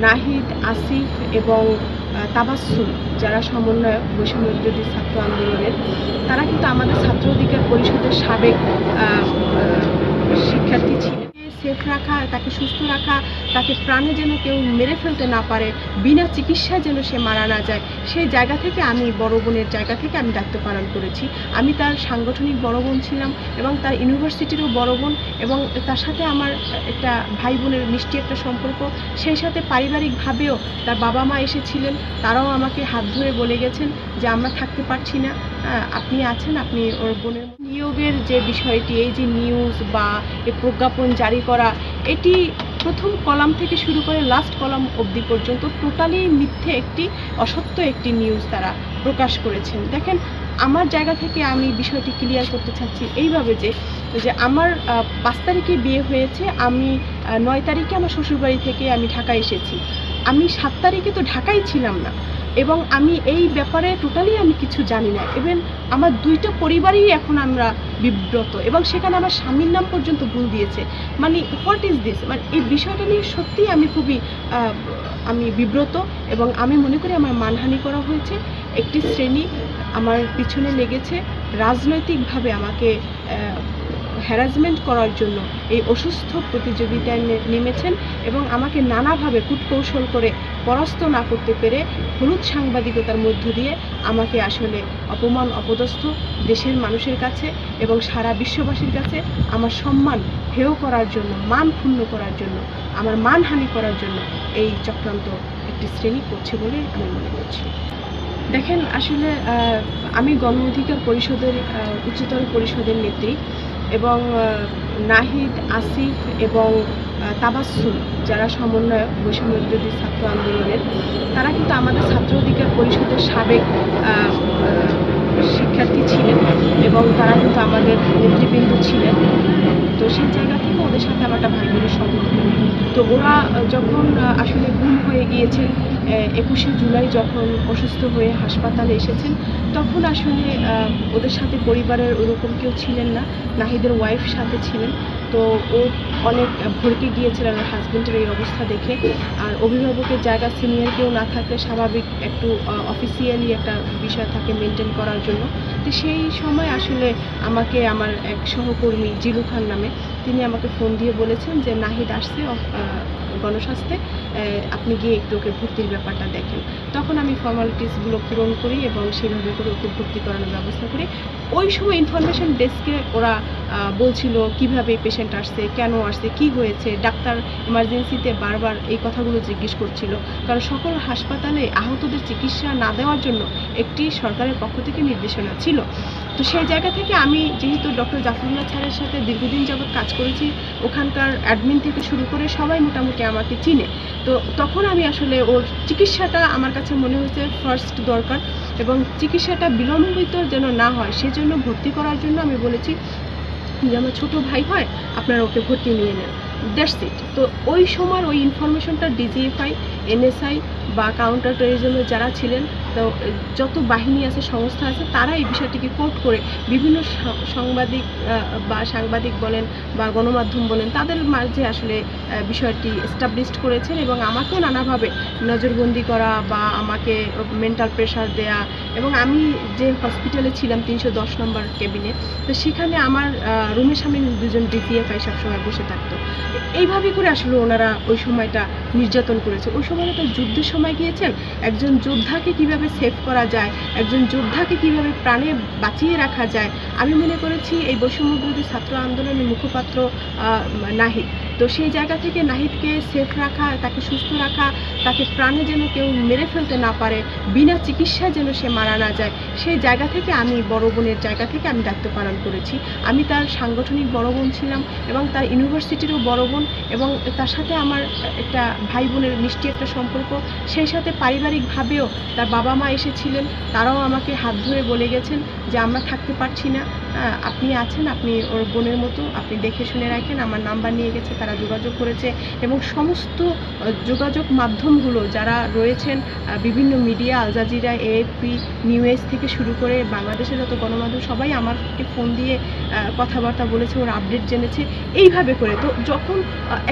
নাহিদ, আসিফ এবং তাবাসুল যারা সমন্বয়ক বৈষম্য বিরোধী ছাত্র আন্দোলনের, তারা কিন্তু আমাদের ছাত্র অধিকার পরিষদের সাবেক শিক্ষার্থী ছিলেন। সেফ রাখা, তাকে সুস্থ রাখা, তাকে প্রাণে যেন কেউ মেরে ফেলতে না পারে, বিনা চিকিৎসায় যেন সে মারা না যায় সেই জায়গা থেকে আমি বড় বোনের জায়গা থেকে আমি দায়িত্ব পালন করেছি। আমি তার সাংগঠনিক বড় বোন ছিলাম এবং তার ইউনিভার্সিটিরও বড় বোন এবং তার সাথে আমার একটা ভাই বোনের মিষ্টি একটা সম্পর্ক। সেই সাথে পারিবারিকভাবেও তার বাবা মা এসেছিলেন, তারাও আমাকে হাত ধরে বলে গেছেন যে আমরা থাকতে পারছি না আপনি আছেন, আপনি ওর বোনের নিয়োগের যে বিষয়টি, এই যে নিউজ বা এই প্রজ্ঞাপন জারি করা এটি প্রথম কলাম থেকে শুরু করে লাস্ট কলাম অবধি পর্যন্ত টোটালি মিথ্যে একটি, অসত্য একটি নিউজ তারা প্রকাশ করেছেন। দেখেন, আমার জায়গা থেকে আমি বিষয়টি ক্লিয়ার করতে চাচ্ছি এইভাবে যে যে আমার পাঁচ তারিখে বিয়ে হয়েছে, আমি নয় তারিখে আমার শ্বশুরবাড়ি থেকে আমি ঢাকায় এসেছি। আমি সাত তারিখে তো ঢাকায় ছিলাম না। এবং আমি এই ব্যাপারে টোটালি আমি কিছু জানি না। ইভেন আমার দুইটা পরিবারই এখন আমরা বিব্রত এবং সেখানে আমার স্বামীর নাম পর্যন্ত ভুল দিয়েছে। মানে হোয়াট ইজ দিস মানে এই বিষয়টা নিয়ে সত্যিই আমি খুবই আমি বিব্রত এবং আমি মনে করি আমার মানহানি করা হয়েছে। একটি শ্রেণি আমার পিছনে লেগেছে। রাজনৈতিকভাবে আমাকে হ্যারাসমেন্ট করার জন্য এই অসুস্থ প্রতিযোগিতায় নেমেছেন এবং আমাকে নানাভাবে কূটকৌশল করে পরাস্ত না করতে পেরে হলুদ সাংবাদিকতার মধ্য দিয়ে আমাকে আসলে অপমান অপদস্থ দেশের মানুষের কাছে এবং সারা বিশ্ববাসীর কাছে আমার সম্মান হেয় করার জন্য, মান ক্ষুণ্ণ করার জন্য, আমার মানহানি করার জন্য এই চক্রান্ত একটি শ্রেণি করছে বলে আমি মনে করছি। দেখেন, আসলে আমি গণ অধিকার পরিষদের উচ্চতর পরিষদের নেত্রী। এবং নাহিদ, আসিফ এবং তাবাসসুম যারা সমন্বয়ক বৈষম্য ছাত্র আন্দোলনের, তারা কিন্তু আমাদের ছাত্র অধিকার পরিষদের সাবেক শিক্ষার্থী ছিলেন এবং তারা কিন্তু আমাদের নেতৃবৃন্দ ছিলেন। তো সেই জায়গা থেকে ওদের সাথে আমার একটা ভাই বোনের সম্পর্ক। তো ওরা যখন আসলে গুম হয়ে গিয়েছেন একুশে জুলাই যখন অসুস্থ হয়ে হাসপাতালে এসেছেন, তখন আসলে ওদের সাথে পরিবারের ওরকম কেউ ছিলেন না, নাহিদের ওয়াইফ সাথে ছিলেন। তো ও অনেক ভরকে গিয়েছিল আমার হাজব্যান্ডের এই অবস্থা দেখে। আর অভিভাবকের জায়গা সিনিয়র কেউ না থাকলে স্বাভাবিক একটু অফিসিয়ালি একটা বিষয় থাকে মেনটেন করার জন্য। তো সেই সময় আসলে আমাকে আমার এক সহকর্মী জিলু খান নামে, তিনি আমাকে ফোন দিয়ে বলেছেন যে নাহিদ আসছে গণস্বাস্থ্যে আপনি গিয়ে একটু ওকে ভর্তির ব্যাপারটা দেখেন। তখন আমি ফর্মালিটিসগুলো পূরণ করি এবং সেভাবে করে ওকে ভর্তি করানোর ব্যবস্থা করি। ওই সময় ইনফরমেশন ডেস্কে ওরা বলছিল কীভাবে পেশেন্ট আসছে, কেন আসছে, কি হয়েছে, ডাক্তার ইমার্জেন্সিতে বারবার এই কথাগুলো জিজ্ঞেস করছিল। কারণ সকল হাসপাতালে আহতদের চিকিৎসা না দেওয়ার জন্য একটি সরকারের পক্ষ থেকে নির্দেশনা ছিল। তো সেই জায়গা থেকে আমি যেহেতু ডক্টর জাফরুল্লাহ স্যারের সাথে দীর্ঘদিন যাবৎ কাজ করেছি, ওখানকার অ্যাডমিন থেকে শুরু করে সবাই মোটামুটি আমাকে চিনে। তো তখন আমি আসলে ওর চিকিৎসাটা আমার কাছে মনে হয়েছে ফার্স্ট দরকার এবং চিকিৎসাটা বিলম্বিত যেন না হয় সেজন্য ভর্তি করার জন্য আমি বলেছি যে আমার ছোটো ভাই হয়, আপনারা ওকে ভর্তি নিয়ে নেন। দ্যাটস ইট তো ওই সময় ওই ইনফরমেশনটা ডিজিএফআই এনএসআই বা কাউন্টার টেরিজমের যারা ছিলেন তো যত বাহিনী আছে, সংস্থা আছে, তারা এই বিষয়টিকে কোট করে বিভিন্ন সাংবাদিক বা সাংবাদিক বলেন বা গণমাধ্যম বলেন, তাদের মাঝে আসলে বিষয়টি এস্টাবলিশড করেছেন এবং আমাকেও নানাভাবে নজরবন্দি করা বা আমাকে মেন্টাল প্রেশার দেয়া এবং আমি যে হসপিটালে ছিলাম, তিনশো দশ নম্বর কেবিনে তো সেখানে আমার রুমের সামনে দুজন ডিজিএফআই সবসময় বসে থাকতো। এইভাবে করে আসলে ওনারা ওই সময়টা নির্যাতন করেছে। ওই সময় তার যুদ্ধের সময় গিয়েছেন, একজন যোদ্ধাকে কীভাবে সেভ করা যায়, একজন যোদ্ধাকে কীভাবে প্রাণে বাঁচিয়ে রাখা যায়, আমি মনে করেছি এই বৈষম্য বিরোধী ছাত্র আন্দোলনের মুখপাত্র নাহিদ। তো সেই জায়গা থেকে নাহিদকে সেফ রাখা, তাকে সুস্থ রাখা, তাকে প্রাণে যেন কেউ মেরে ফেলতে না পারে, বিনা চিকিৎসায় যেন সে মারা না যায়, সেই জায়গা থেকে আমি বড় বোনের জায়গা থেকে আমি দায়িত্ব পালন করেছি। আমি তার সাংগঠনিক বড় বোন ছিলাম এবং তার ইউনিভার্সিটিরও বড় বোন এবং তার সাথে আমার একটা ভাই বোনের মিষ্টি একটা সম্পর্ক। সেই সাথে পারিবারিকভাবেও তার বাবা মা এসেছিলেন, তারাও আমাকে হাত ধরে বলে গেছেন যে আমরা থাকতে পারছি না আপনি আছেন, আপনি ওর বোনের মতো, আপনি দেখে শুনে রাখেন, আমার নাম্বার নিয়ে গেছে, তারা যোগাযোগ করেছে এবং সমস্ত যোগাযোগ মাধ্যমগুলো যারা রয়েছেন বিভিন্ন media, Al Jazeera, AFP news থেকে শুরু করে বাংলাদেশের যত গণমাধ্যম, সবাই আমাকে ফোন দিয়ে কথাবার্তা বলেছে, ওর আপডেট জেনেছে, এইভাবে করে। তো যখন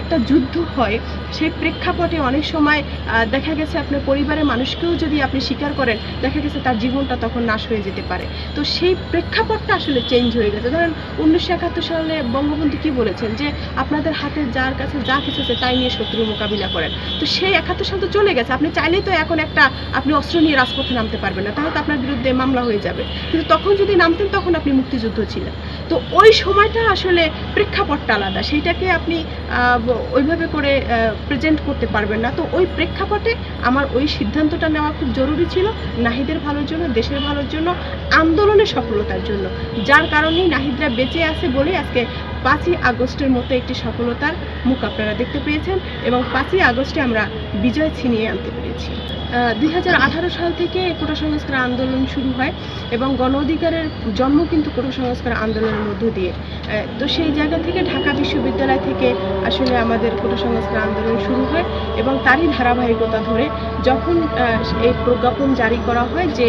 একটা যুদ্ধ হয়, সেই প্রেক্ষাপটে অনেক সময় দেখা গেছে আপনার পরিবারের মানুষকেও যদি আপনি স্বীকার করেন, দেখা গেছে তার জীবনটা তখন নাশ হয়ে যেতে পারে। তো সেই প্রেক্ষাপটটা আসলে চেঞ্জ হয়ে গেছে। ধরেন উনিশশো একাত্তর সালে বঙ্গবন্ধু কি বলেছেন? যে আপনাদের হাতে যার কাছে যা কিছু আছে তাই নিয়ে শত্রুর মোকাবিলা করেন। তো সেই একাত্তর সাল তো চলে গেছে। আপনি চাইলেই তো এখন একটা, আপনি অস্ত্র নিয়ে রাজপথে নামতে পারবেন না। তাহলে তো আপনার বিরুদ্ধে মামলা হয়ে যাবে। কিন্তু তখন যদি নামতেন, তখন আপনি মুক্তিযুদ্ধ ছিলেন। তো ওই সময়টা আসলে প্রেক্ষাপটটা আলাদা। সেইটাকে আপনি ওইভাবে করে প্রেজেন্ট করতে পারবেন না। তো ওই প্রেক্ষাপটে আমার ওই সিদ্ধান্তটা নেওয়া খুব জরুরি ছিল। নাহিদের ভালোর জন্য, দেশের ভালোর জন্য। আন্দোলনের সফলতার জন্য। যার কারণেই নাহিদরা বেঁচে আছে বলে আজকে পাঁচই আগস্টের মতো একটি সফলতার মুখ আপনারা দেখতে পেয়েছেন এবং পাঁচই আগস্টে আমরা বিজয় ছিনিয়ে আনতে পেরেছি। দুই হাজার আঠারো সাল থেকে কোটা সংস্কার আন্দোলন শুরু হয় এবং গণ অধিকারের জন্ম কিন্তু কোটা সংস্কার আন্দোলনের মধ্য দিয়ে। তো সেই জায়গা থেকে ঢাকা বিশ্ববিদ্যালয় থেকে আসলে আমাদের কোটা সংস্কার আন্দোলন শুরু হয় এবং তারই ধারাবাহিকতা ধরে যখন এই প্রজ্ঞাপন জারি করা হয় যে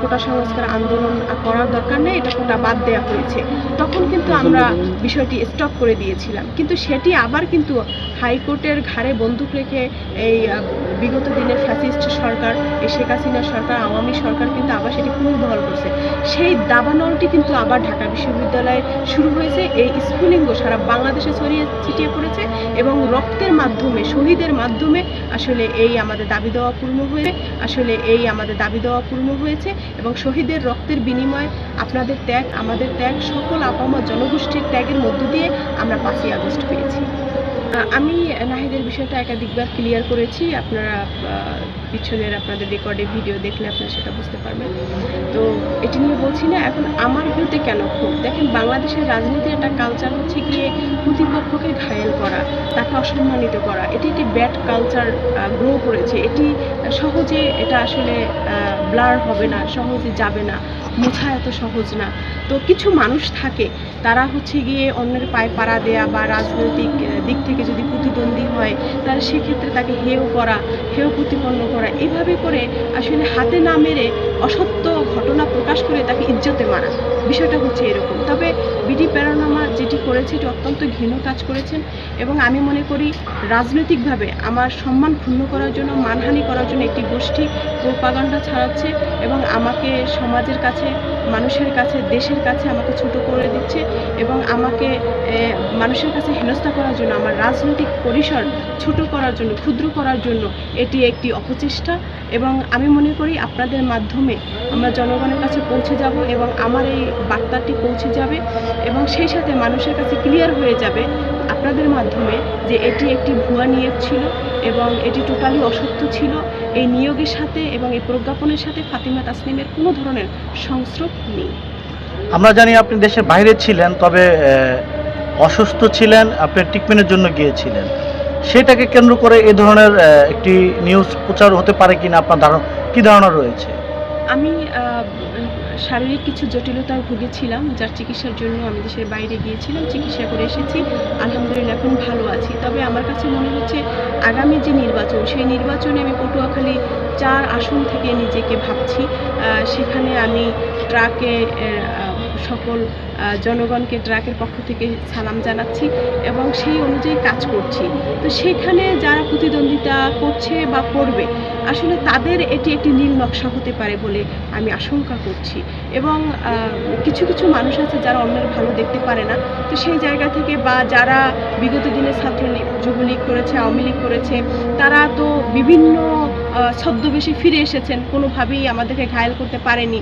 কোটা সংস্কার আন্দোলন করার দরকার নেই, এটা কোটা বাদ দেওয়া হয়েছে, তখন কিন্তু আমরা বিষয়টি স্টপ করে দিয়েছিলাম। কিন্তু সেটি আবার কিন্তু হাইকোর্টের ঘাড়ে বন্দুক রেখে এই বিগত দিনের ফ্যাসিস্ট সরকার শেখ হাসিনা সরকার, আওয়ামী সরকার কিন্তু আবার সেটি পুনর্বহাল করছে। সেই দাবানলটি কিন্তু আবার ঢাকা বিশ্ববিদ্যালয়ে শুরু হয়েছে। এই স্ফুলিঙ্গ সারা বাংলাদেশে ছড়িয়ে ছিটিয়ে পড়েছে এবং রক্তের মাধ্যমে, শহীদের মাধ্যমে আসলে এই আমাদের দাবি দেওয়া পূর্ণ হয়ে আসলে এই আমাদের দাবি দেওয়া পূর্ণ হয়েছে এবং শহীদের রক্তের বিনিময়ে আপনাদের ত্যাগ, আমাদের ত্যাগ, সকল আপামা জনগোষ্ঠীর ত্যাগের মধ্য দিয়ে আমরা পাঁচই আগস্ট পেয়েছি। আমি নাহিদের বিষয়টা একাধিকবার ক্লিয়ার করেছি। আপনারা পিছনের আপনাদের রেকর্ডে ভিডিও দেখলে আপনারা সেটা বুঝতে পারবেন। এটি নিয়ে বলছি না, এখন আমার বিরুদ্ধে কেন ক্ষোভ? দেখেন, বাংলাদেশের রাজনীতির একটা কালচার হচ্ছে গিয়ে প্রতিপক্ষকে ঘায়েল করা, তাকে অসম্মানিত করা। এটি একটি ব্যাড কালচার গ্রো করেছে। এটি সহজে এটা আসলে ব্লার হবে না, সহজে যাবে না, মোছা এত সহজ না। তো কিছু মানুষ থাকে, তারা হচ্ছে গিয়ে অন্যের পায়ে পাড়া দেয়া বা রাজনৈতিক দিক থেকে যদি প্রতিদ্বন্দ্বী হয় তাহলে সেক্ষেত্রে তাকে হেয় করা, হেয় প্রতিপন্ন করা, এভাবে করে আসলে হাতে না মেরে অসত্য ঘটনা প্রকাশ করে তাকে ইজ্জতে মারা। বিষয়টা হচ্ছে এরকম। তবে বিডি প্যারানামা যেটি করেছে, এটি অত্যন্ত ঘৃণ কাজ করেছেন এবং আমি মনে করি রাজনৈতিকভাবে আমার সম্মান ক্ষুণ্ণ করার জন্য, মানহানি করার জন্য একটি গোষ্ঠী প্রোপাগান্ডা ছড়াচ্ছে। এবং আমাকে সমাজের কাছে, মানুষের কাছে, দেশের কাছে আমাকে ছোট করে দিচ্ছে এবং আমাকে মানুষের কাছে হেনস্থা করার জন্য, আমার রাজনৈতিক পরিসর ছোট করার জন্য, ক্ষুদ্র করার জন্য এটি একটি অপচেষ্টা এবং আমি মনে করি আপনাদের মাধ্যমে আমরা জনগণের কাছে পৌঁছে যাব এবং আমার এই বার্তাটি পৌঁছে যাবে এবং সেই সাথে মানুষের কাছে ক্লিয়ার হয়ে যাবে আপনাদের মাধ্যমে যে এটি একটি ভুয়া নিয়োগ ছিল এবং এটি টোটালি অসত্য ছিল এই নিয়োগের সাথে এবং এই প্রজ্ঞাপনের সাথে ফাতিমা তাসনিমের কোনো ধরনের সংস্রব নেই। আমরা জানি আপনি দেশের বাইরে ছিলেন তবে অসুস্থ ছিলেন আপনি ট্রিটমেন্টের জন্য গিয়েছিলেন। সেটাকে কেন্দ্র করে এ ধরনের একটি নিউজ প্রচার হতে পারে কিনা আপনার ধারণা কি ধারণা রয়েছে? আমি শারীরিক কিছু জটিলতায় ভুগেছিলাম, যার চিকিৎসার জন্য আমি দেশের বাইরে গিয়েছিলাম, চিকিৎসা করে এসেছি। আলহামদুলিল্লাহ, এখন ভালো আছি। তবে আমার কাছে মনে হচ্ছে, আগামী যে নির্বাচন, সেই নির্বাচনে আমি পটুয়াখালী চার আসন থেকে নিজেকে ভাবছি। সেখানে আমি ট্রাকে সকল জনগণকে ট্রাকের পক্ষ থেকে সালাম জানাচ্ছি এবং সেই অনুযায়ী কাজ করছি। তো সেখানে যারা প্রতিদ্বন্দ্বিতা করছে বা করবে, আসলে তাদের এটি একটি নীল নকশা হতে পারে বলে আমি আশঙ্কা করছি। এবং কিছু কিছু মানুষ আছে যারা অন্যের ভালো দেখতে পারে না। তো সেই জায়গা থেকে বা যারা বিগত দিনে ছাত্রলীগ যুবলীগ করেছে, আওয়ামী লীগ করেছে, তারা তো বিভিন্ন ছদ্মবেশে ফিরে এসেছেন, কোনোভাবেই আমাদেরকে ঘায়েল করতে পারেনি।